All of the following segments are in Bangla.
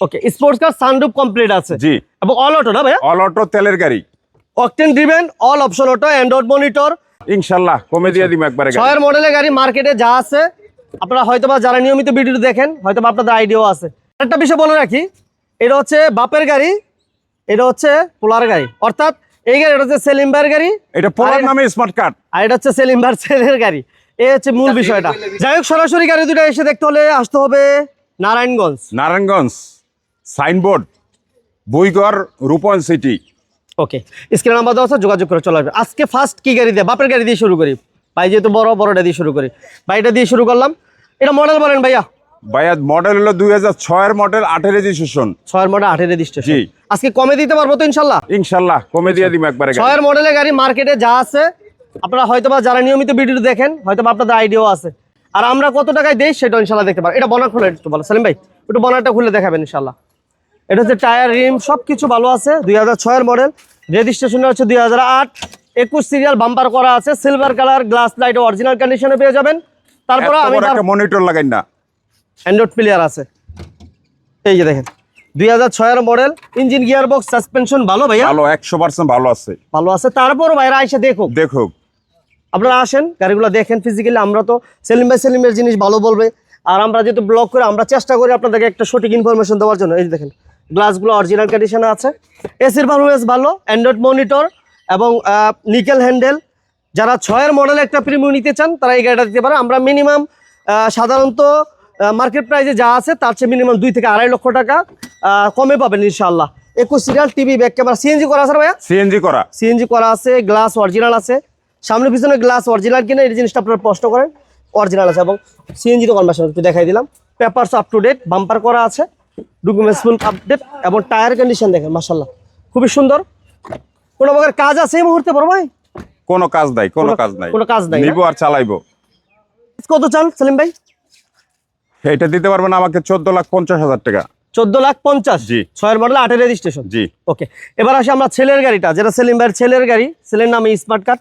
Okay sports car sunroof complete আছে। জি। এবং অল অটো না ভাইয়া? অল অটো তেলের গাড়ি। Octane driven all option auto android monitor ইনশাল্লাহ কমে দিয়ে দিব একবারে ছয়ের মডেলের গাড়ি মার্কেটে যা আছে আপনারা হয়তোবা যারা নিয়মিত ভিডিও দেখেন হয়তোবা আপনাদের আইডিয়াও আছে। একটা বিষয় বলে রাখি এটা হচ্ছে বাপের গাড়ি এটা হচ্ছে পোলার গাড়ি। অর্থাৎ এই গাড়ি এটা হচ্ছে সেলিম ভাইয়ের গাড়ি। এটা পোলার নামে স্মার্ট কার্ড আর এটা হচ্ছে সেলিম ভাইয়ের ছেলের গাড়ি। এই হচ্ছে মূল বিষয়টা। যাই হোক সরাসরি গাড়ি দুটো এসে দেখতে হলে আসতে হবে নারায়ণগঞ্জ। নারায়ণগঞ্জ। সাইনবোর্ড বইগড় রূপন সিটি। ওকে স্ক্রিন নাম্বার দেওয়া আছে যোগাযোগ করে চলে আসবে। আজকে ফার্স্ট কি গাড়ি দিয়ে? বাপের গাড়ি দিয়ে শুরু করি। ভাই যেহেতু বড় বড়টা দিয়ে শুরু করি। ভাইটা দিয়ে শুরু করলাম। এটা মডেল বলেন ভাইয়া। ভাইয়া মডেল হলো দুই হাজার ছয়ের মডেল আঠের রেজিস্ট্রেশন ছয়ের মডেল আঠের রেজিস্ট্রেশন জি। আজকে কমে দিতে পারব তো ইনশাল্লাহ? ইনশাল্লাহ কমে দিয়ে দিব একবারে গাড়ি। ছয়ের মডেলের গাড়ি মার্কেটে যা আছে আপনারা হয়তো বা যারা নিয়মিত ভিডিও দেখেন হয়তোবা আপনাদের আইডিয়াও আছে। আর আমরা কত টাকায় দেই সেটা ইনশাল্লাহ দেখতে পারব। এটা বনার খুলে একটু বলো। সালিম ভাই একটু বনারটা খুলে দেখাবেন ইনশাল্লাহ। এটা হচ্ছে টায়ার রিম সব কিছু ভালো আছে দুই হাজার ছয়ের মডেল। রেজিস্ট্রেশন হচ্ছে দুই হাজার আট। একুশ সিরিয়াল বাম্পার করা আছে silver colour glass light original কন্ডিশনে পেয়ে যাবেন। তারপরে আমি একটা মনিটর লাগাই না। অ্যান্ড্রয়েড প্লেয়ার আছে। এই যে দেখেন দুই হাজার ছয়ের model engine gear box suspension ভালো ভাইয়া? ভালো একশো পার্সেন্ট ভালো আছে। ভালো আছে। তারপর বাইরে আইসা দেখো দেখো আপনারা আসেন গাড়িগুলো দেখেন ফিজিক্যালি আমরা তো সেলিম ভাই সেলিমের জিনিস ভালো বলবে। আর আমরা যেহেতু ব্লগ করে আমরা চেষ্টা করি আপনাদেরকে একটা সঠিক ইনফরমেশন দেওয়ার জন্য। এই যে দেখেন গ্লাসগুলো অরিজিনাল কন্ডিশনে আছে। এসির পারফরমেন্স ভালো অ্যান্ড্রয়েড মনিটর এবং নিকেল হ্যান্ডেল যারা ছয়ের মডেল একটা প্রিমিয়াম নিতে চান তারা এই গাড়িটা দিতে পারে আমরা মিনিমাম সাধারণত মার্কেট প্রাইসে যা আছে তার চেয়ে মিনিমাম দুই থেকে আড়াই লক্ষ টাকা কমে পাবেন ইনশাল্লাহ একুশ serial TV back camera CNG করা আছে ভাইয়া? সিএনজি করা। সিএনজি করা আছে গ্লাস অরিজিনাল আছে। সামনে পিছনে গ্লাস অরিজিনাল কিনা এই জিনিসটা আপনারা প্রশ্ন করেন। অরিজিনাল আছে এবং সিএনজি তো কনভার্সন একটু দেখাই দিলাম। Papers up to date bumper করা আছে। ডকুমেন্টস ফুল আপডেট এবং টায়ার কন্ডিশন দেখেন মাসাল্লাহ খুবই সুন্দর। কোনো প্রকার কাজ আছে এই মুহূর্তে বড় ভাই? কোনো কাজ নাই কোনো কাজ নাই। কোনো কাজ নাই? নিবো আর চালাইবো। কত চান সেলিম ভাই? এটা দিতে পারবেন আমাকে চোদ্দ লাখ পঞ্চাশ হাজার টাকা। চোদ্দ লাখ পঞ্চাশ? জি। ছয়ের মডেল আটের রেজিস্ট্রেশন জি। ওকে এবার আসি আমরা ছেলের গাড়িটা যেটা সেলিম ভাইয়ের ছেলের গাড়ি। ছেলের নামে স্মার্ট কার্ড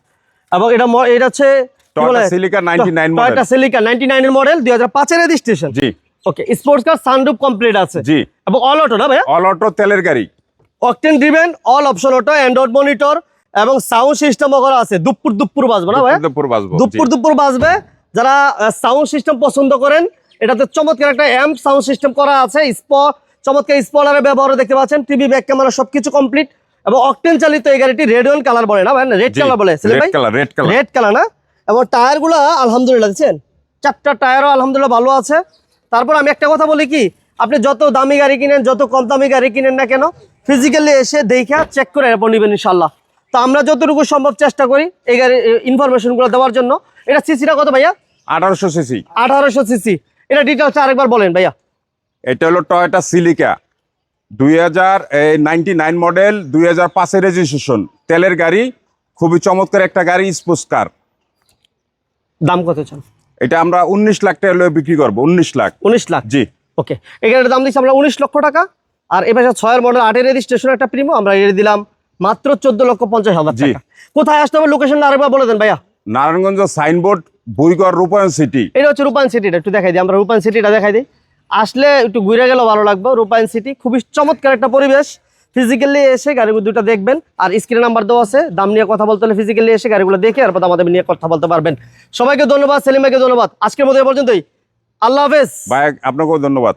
এবং এটা এটা হচ্ছে কি Toyota বলে? Celica 99 model। টয়োটা সিলিকা 99 এর মডেল 2005 এর রেজিস্ট্রেশন জি। Okay sports car sunroof complete আছে। জি। এবং অল অটো না ভাইয়া? অল অটো তেলের গাড়ি। Octane driven all option auto android monitor এবং সাউন্ড সিস্টেমও করা আছে। দুপুর দুপুর বাজবে না ভাইয়া? দুপুর বাজবো দুপুর দুপুর বাজবে। যারা সাউন্ড সিস্টেম পছন্দ করেন এটাতে চমৎকার একটা অ্যাম্প সাউন্ড সিস্টেম করা আছে। স্প চমৎকার স্পলারের ব্যবহার দেখতে পাচ্ছেন। টিভি ব্যাক ক্যামেরা সবকিছু কমপ্লিট এবং অকটেন চালিত এই গাড়িটি রেড ওয়ান কালার বলে না ভাই রেড কালার বলে রেড ভাই? Colour red colour red colour না? এবং টায়ারগুলো আলহামদুলিল্লাহ দেখছেন? চারটা টায়ারও আলহামদুলিল্লাহ ভালো আছে। তারপর আমি একটা কথা বলি কি আপনি যত দামি গাড়ি কিনেন যত কম দামি গাড়ি কিনেন না কেন ফিজিক্যালি এসে দেখা চেক করে এরপর নেবেন ইনশাল্লাহ তো আমরা যতটুকু সম্ভব চেষ্টা করি এই গাড়ির ইনফরমেশনগুলো দেওয়ার জন্য। এটা সিসিটা কত ভাইয়া? আঠারোশো সিসি আঠারোশো সিসি এটা ডিটেলস আরেকবার বলেন ভাইয়া। এটা হলো টয়টা সিলিকা দুই হাজার নাইনটি নাইন মডেল দুই হাজার পাঁচের রেজিস্ট্রেশন তেলের গাড়ি খুবই চমৎকার একটা গাড়ি স্পোর্টস কার দাম কত চান? এটা আমরা উনিশ লাখ টাকা বিক্রি করব উনিশ লাখ। উনিশ লাখ? জি। ওকে এখানে দাম দিচ্ছি আমরা উনিশ লক্ষ টাকা। আর এ পাশে ছয়ের মডেল আটের রেজিস্ট্রেশন একটা প্রিমো আমরা এর দিলাম মাত্র চোদ্দ লক্ষ পঞ্চাশ হাজার জি। কোথায় আসতে হবে? লোকেশনটা আরেকবার বলে দেন ভাইয়া। নারায়ণগঞ্জ সাইনবোর্ড বইগড় রূপায়ণ সিটি এটা হচ্ছে রূপায়ণ সিটিটা একটু দেখাই দিই আমরা রূপায়ণ সিটিটা দেখাই দিই। আসলে একটু ঘুরে গেলেও ভালো লাগবে রূপায়ণ সিটি খুবই চমৎকার একটা পরিবেশ। ফিজিক্যালি এসে গাড়িগুলো দুটা দেখবেন, আর স্ক্রিন নাম্বার দেওয়া আছে, দাম নিয়ে কথা বলতে হলে ফিজিক্যালি এসে গাড়িগুলো দেখে আর আমাদের নিয়ে কথা বলতে পারবেন। সবাইকে ধন্যবাদ, সেলিম ভাইকে ধন্যবাদ। আজকের মতো পর্যন্তই। আল্লাহ হাফেজ। ভাই, আপনাকেও ধন্যবাদ।